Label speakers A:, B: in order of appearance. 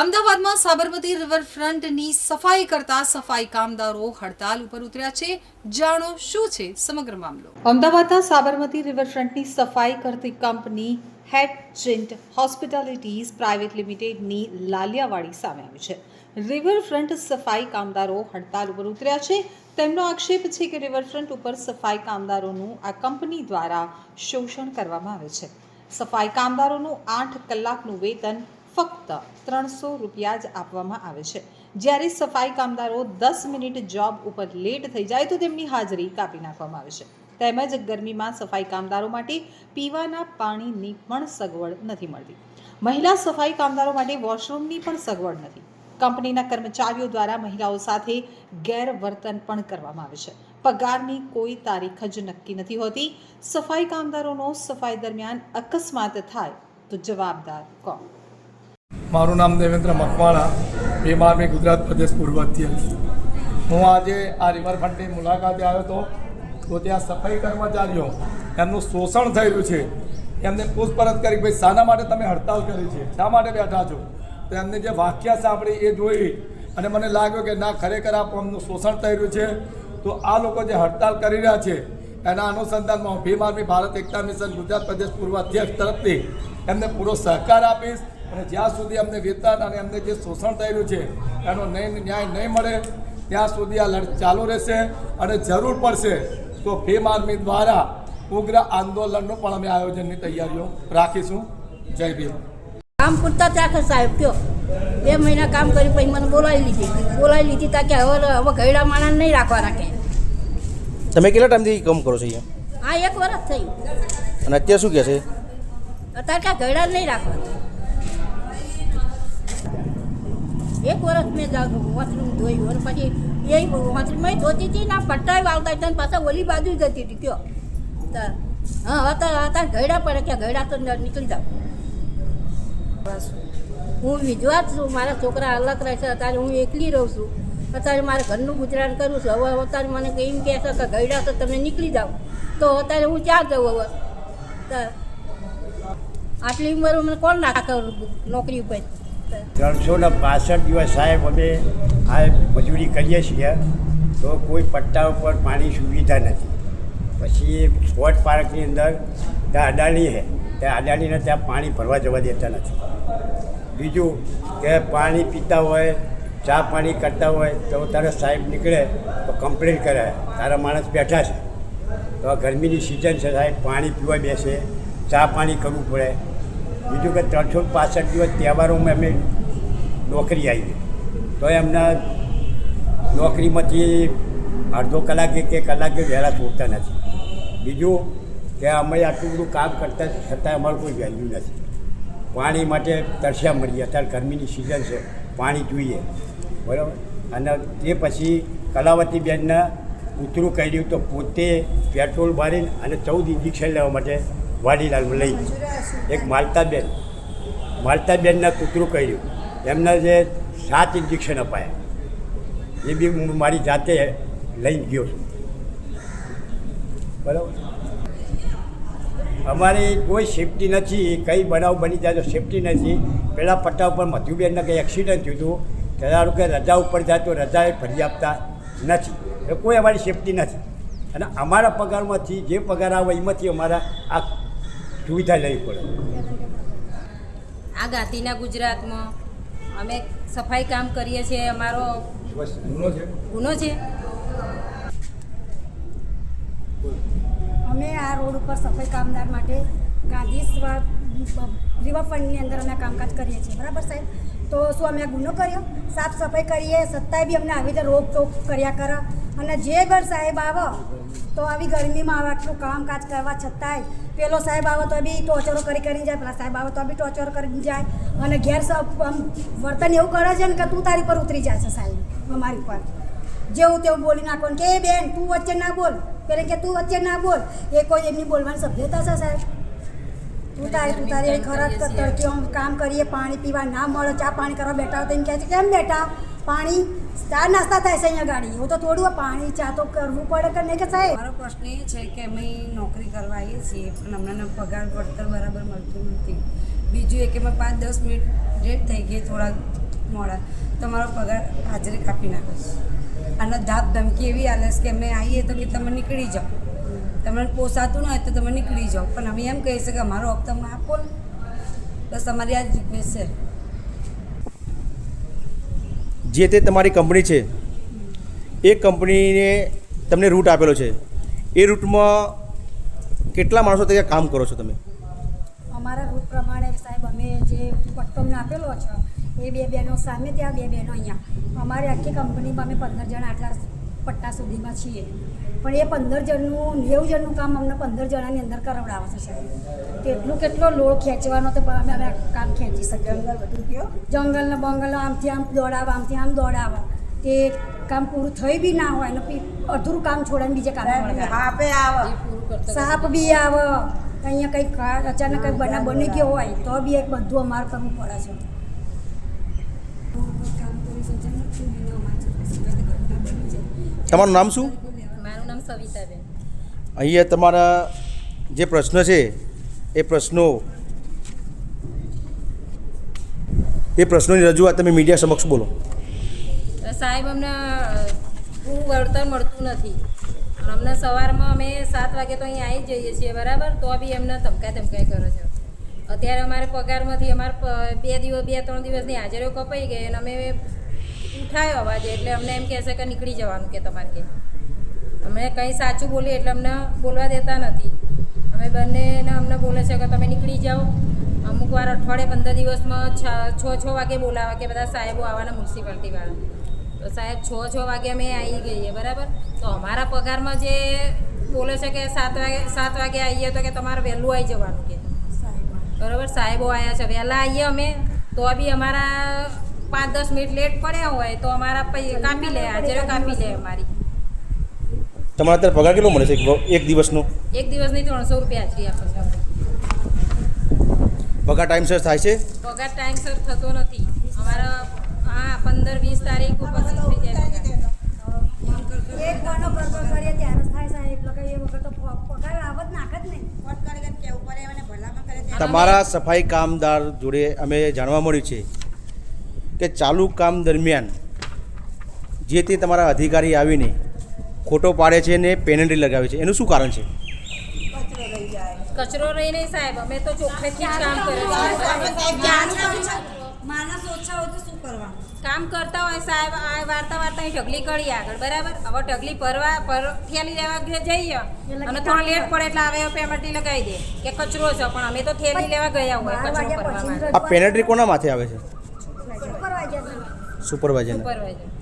A: અમદાવાદમાં સાબરમતી રિવરફ્રન્ટની સફાઈ કરતા સફાઈ કામદારો હડતાલ ઉપર ઉતર્યા છે. જાણો શું છે સમગ્ર મામલો? અમદાવાદના સાબરમતી રિવરફ્રન્ટની સફાઈ કરતી કંપની હેડ ચિન્ટ હોસ્પિટાલિટીઝ પ્રાઇવેટ લિમિટેડની લાલિયાવાડી સામે આવી છે. રિવરફ્રન્ટ સફાઈ કામદારો હડતાલ ઉપર ઉતર્યા છે. તેમનો આક્ષેપ છે કે રિવરફ્રન્ટ ઉપર સફાઈ કામદારોનું આ કંપની દ્વારા શોષણ કરવામાં આવે છે. સફાઈ કામદારોનું આઠ કલાકનું વેતન ફક્ત ત્રણસો રૂપિયા જ આપવામાં આવે છે. જ્યારે સફાઈ કામદારો દસ મિનિટ જોબ ઉપર લેટ થઈ જાય તો તેમની હાજરી કાપી નાખવામાં આવે છે. તેમજ ગરમીમાં સફાઈ કામદારો માટે પીવાના પાણીની પણ સગવડ નથી મળતી. મહિલા સફાઈ કામદારો માટે વોશરૂમની પણ સગવડ નથી. કંપનીના કર્મચારીઓ દ્વારા મહિલાઓ સાથે ગેરવર્તન પણ કરવામાં આવે છે. પગારની કોઈ તારીખ જ નક્કી નથી હોતી. સફાઈ કામદારોનો સફાઈ દરમિયાન અકસ્માત થાય તો જવાબદાર કોણ?
B: મારું નામ દેવેન્દ્ર મકવાણા. બીમારમી ગુજરાત પ્રદેશ પૂર્વ અધ્યક્ષ હું આજે આ રિવરફ્રન્ટની મુલાકાતે આવ્યો હતો. તો ત્યાં સફાઈ કર્મચારીઓ એમનું શોષણ રહ્યું છે. એમને પૂછપરછ કરી ભાઈ, શાના માટે તમે હડતાલ કરી છે? શા માટે બેઠા છો? તો એમને જે વાક્ય સાંભળી એ જોઈ અને મને લાગ્યું કે ના, ખરેખર આ એમનું શોષણ થઈ રહ્યું છે. તો આ લોકો જે હડતાલ કરી રહ્યા છે, એના અનુસંધાનમાં હું ભીમ આર્મી ભારત એકતા મિશન ગુજરાત પ્રદેશ પૂર્વ અધ્યક્ષ તરફથી એમને પૂરો સહકાર આપીશ. અને જ્યાં સુધી અમને વેતન અને અમને જે શોષણ થયેલું છે એનો નહીં ન્યાય નહીં મળે ત્યાં સુધી આ લડ ચાલુ રહેશે અને જરૂર પડશે તો ભીમ આર્મી દ્વારા ઉગ્ર આંદોલનનું પણ અમે આયોજનની તૈયારીઓ રાખીશું. જય ભીમ.
C: કામ પૂરતા ત્યાં સાહેબ કયો? બે મહિના કામ કરી પછી મને બોલાવી લીધી. બોલાવી લીધી તા કે હવે હવે ગયડા માણસ નહીં રાખવા રાખે
D: તમે કેટલા ટાઈમથી કામ કરો છો અહીંયા?
C: હા એક વર્ષ થયું.
D: અને અત્યારે શું કહે છે?
C: અત્યારે ક્યાં ગયડા નહીં રાખવાના. એક વર્ષ મેં વોશરૂમ ધોયું અને પછી એ વોશરૂમમાં ધોતી હતી ના પટ્ટાઈ વાવતા હતા પાછા ઓલી બાજુ જતી હતી કયો. હા અત્યારે અત્યારે ગયડા પડે કે ગયડા તો નીકળી જાવ. હું વિધવા છું, મારા છોકરા અલગ રહે છે, અત્યારે હું એકલી રહું છું. અત્યારે મારે ઘરનું ગુજરાન કરું છું. હવે અત્યારે મને એમ કહે છે કે ગયડા તો તમે નીકળી જાઓ તો અત્યારે હું ક્યાં જાઉં હવે? આટલી ઉંમર મને કોણ નાખે નોકરી ઉપર?
E: ત્રણસો ને પાસઠ દિવસ સાહેબ અમે આ મજૂરી કરીએ છીએ, તો કોઈ પટ્ટા ઉપર પાણી સુવિધા નથી. પછી સ્પોટ પાર્કની અંદર ત્યાં અડાણી છે ત્યાં અડાણીને ત્યાં પાણી ભરવા જવા દેતા નથી. બીજું કે પાણી પીતા હોય, ચા પાણી કરતા હોય, તો તારે સાહેબ નીકળે તો કમ્પ્લેન કરે, તારા માણસ બેઠા છે. તો આ ગરમીની સિઝન છે સાહેબ, પાણી પીવા બેસે, ચા પાણી કરવું પડે. બીજું કે ત્રણસો પાસઠ દિવસ તહેવારોમાં અમે નોકરી આવી તો એમના નોકરીમાંથી અડધો કલાકે કે કલાકે વહેલા છોડતા નથી. બીજું કે અમે આટલું બધું કામ કરતા છતાં અમારું કોઈ વેલ્યુ નથી. પાણી માટે તરસ્યા મળીએ અત્યારે ગરમીની સિઝન છે. પાણી જોઈએ. બરાબર? અને તે પછી કલાવતી બેનના કૂતરું કર્યું તો પોતે પેટ્રોલ ભરીને અને ચૌદ ઇન્જેક્શન લેવા માટે વાડીલાલમાં લઈ ગઈ એક માલતાબેન. માલતાબેનના કૂતરું કર્યું. એમના જે સાત ઇન્જેક્શન અપાયા. એ બી હું મારી જાતે લઈને ગયો છું. બરાબર? અમારી કોઈ સેફટી નથી, કઈ બનાવ બની જાય તો સેફટી નથી. પહેલાં પટ્ટા ઉપર મધુબેનને કંઈ એક્સિડન્ટ થયું હતું, ત્યારે કે રજા ઉપર જાય તો રજા ફરી આપતા નથી. એ કોઈ અમારી સેફટી નથી. અને અમારા પગારમાંથી, જે પગાર આવે એમાંથી અમારા આ સુવિધા લેવી પડે.
F: આ ગાંધીના ગુજરાતમાં અમે સફાઈ કામ કરીએ છીએ અમારો
B: ગુનો છે?
F: ગુનો છે?
G: અમે આ રોડ ઉપર સફાઈ કામદાર માટે ગાંધી સ્વ- રિવરફ્રન્ટની અંદર અમે કામકાજ કરીએ છીએ. બરાબર સાહેબ? તો શું અમે આ ગુનો કર્યો? સાફ સફાઈ કરીએ સત્તાએ બી અમને આવી રીતે રોકટોક કર્યા કરે. અને જે ઘર સાહેબ આવો તો આવી ગરમીમાં આવે આટલું કામકાજ કરવા છતાંય પેલો સાહેબ આવે તો બી ટોચરો કરી કરીને જાય પેલા સાહેબ આવે તો બી ટોચર કરીને જાય. અને ઘેર આમ વર્તન એવું કરે છે ને કે તું તારી પર ઉતરી જાય છે સાહેબ અમારી પર. જેવું તેવું બોલી નાખવાનું કે એ બેન તું વચ્ચે ના બોલ. પેલે કે તું વચ્ચે ના બોલ. એ કોઈ એમની બોલવાની સભ્યતા છે સાહેબ. તું તારી તું તારી ખરાબ તડકી આમ કામ કરીએ પાણી પીવા ના મળે ચા પાણી કરવા બેઠા હોય તો એમ કહે છે કેમ બેઠા? પાણી ચા નાસ્તા થાય છે અહીંયા ગાડી. હું તો થોડું પાણી, ચા તો કરવું પડે કે નહીં કે સાહેબ?
H: મારો પ્રશ્ન એ છે કે અમે નોકરી કરવા આવીએ છીએ, પણ હમણાં પગાર વળતર બરાબર મળતું નથી. બીજું એ કે અમે પાંચ, દસ મિનિટ લેટ થઈ ગઈ, થોડા મોડા. તમારો પગાર હાજરી કાપી નાખો. અને ધાપ ધમકી એવી આલે છે કે અમે આવીએ તો કે તમે નીકળી જાઓ. તમને પોસાતું ન હોય તો તમે નીકળી જાઓ. પણ અમે એમ કહીએ છીએ કે અમારો હપ્તો તમે આપો ને. બસ અમારી આ જ રિક્વેસ્ટ છે.
D: જે તે તમારી કંપની છે, એ કંપનીને તમને રૂટ આપેલો છે. એ રૂટમાં કેટલા માણસો ત્યાં કામ કરો છો તમે?
G: અમારા રૂટ પ્રમાણે સાહેબ અમે જે પટ્ટોમને આપેલો છે, એ બે બહેનો સામે, ત્યાં બે બહેનો અહીંયા. અમારી આખી કંપનીમાં અમે પંદર જણ આટલા પટ્ટા સુધીમાં છીએ. પણ એ પંદર જણનું નેવું જણનું કામ અમને પંદર જણાની અંદર કરાવડાવે છે સાહેબ. કેટલું કેટલો લોડ ખેંચવાનો તો અમે અમે કામ ખેંચી શકીએ. જંગલને બંગલ આમથી આમ દોડાવવા આમથી આમ દોડાવવા તે કામ પૂરું થઈ બી ના હોય ને અધૂરું કામ છોડાને બીજે કામ
H: આપે આવે.
G: સાપ બી આવે. અહીંયા કંઈક અચાનક કંઈક બનાવ બની ગયો હોય તો બી એક બધું અમારે કરવું પડે છે.
D: તમારું નામ શું?
F: મારું નામ સવિતાબેન.
D: અહીંયા તમારા જે પ્રશ્ન છે એ પ્રશ્નો એ પ્રશ્નોની રજૂઆત તમે મીડિયા સમક્ષ બોલો.
F: સાહેબ અમને પૂરું વળતર મળતું નથી. અમને સવારમાં અમે સાત વાગે તો અહીં આવી જઈએ છીએ બરાબર? તો બી એમને ધમકાય ધમકાય કરો છો. અત્યારે અમારે પગારમાંથી અમારે બે દિવસ બે ત્રણ દિવસની હાજરીઓ કપાઈ ગઈ અને અમે ઉઠાયો અવાજ એટલે અમને એમ કહેશે કે નીકળી જવાનું કે તમારે કે. અમે કંઈ સાચું બોલીએ એટલે અમને બોલવા દેતા નથી. અમે બંનેને અમને બોલે છે કે તમે નીકળી જાઓ. અમુક વાર અઠવાડિયે પંદર દિવસમાં છ છ વાગે બોલાવે કે બધા સાહેબો આવવાના મ્યુનિસિપાલિટીવાળા તો સાહેબ છ છ વાગે અમે આવી ગઈએ બરાબર? તો અમારા પગારમાં જે બોલે છે કે સાત વાગે સાત વાગે આવીએ તો કે તમારે વહેલું આવી જવાનું કે. બરાબર? સાહેબો આવ્યા છે વહેલા આવીએ અમે તો બી અમારા પાંચ દસ મિનિટ લેટ પડ્યા હોય તો અમારા પૈસા કાપી લે હાજરીઓ કાપી લે અમારી.
D: તમારા અત્યારે પગાર કેટલો મળે છે? એક દિવસનો?
F: એક દિવસની ત્રણસો રૂપિયા હાજરી આપે છે
D: પગાર ટાઈમસર થાય છે?
F: પગાર ટાઈમસર થતો નથી. અમારા હા પંદર વીસ તારીખ પછી થઈ જાય
G: એક કોનો કરતો કરીએ ત્યારે થાય સાહેબ. એટલે કે એ તો પગાર આવત નાખ જ નહીં
D: તમારા સફાઈ કામદાર જોડે અમે જાણવા મળ્યું છે કે ચાલુ કામ દરમિયાન જે તે તમારા અધિકારી આવીને ખોટો પાડે છે ને પેનલ્ટી લગાવે છે એનું શું કારણ છે?
F: કચરો રહી નહીં સાહેબ અમે તો ચોખ્ખેથી જ કામ કરીએ
H: માણસ ઓછા હોય તો શું કરવાનું?
F: કામ કરતા હોય સાહેબ આ વાર્તા વાર્તા અહીં ઢગલી કરી આગળ બરાબર? હવે ઢગલી ભરવા પર થેલી લેવા જઈએ અને થોડો લેટ પડે એટલે આવે પેનલ્ટી લગાવી દે કે કચરો છે પણ અમે તો થેલી લેવા ગયા હોય કચરો
D: આ પેનલ્ટી કોના માથે આવે છે?
G: Supervisor
D: સુપરવાઇઝરને
F: supervisor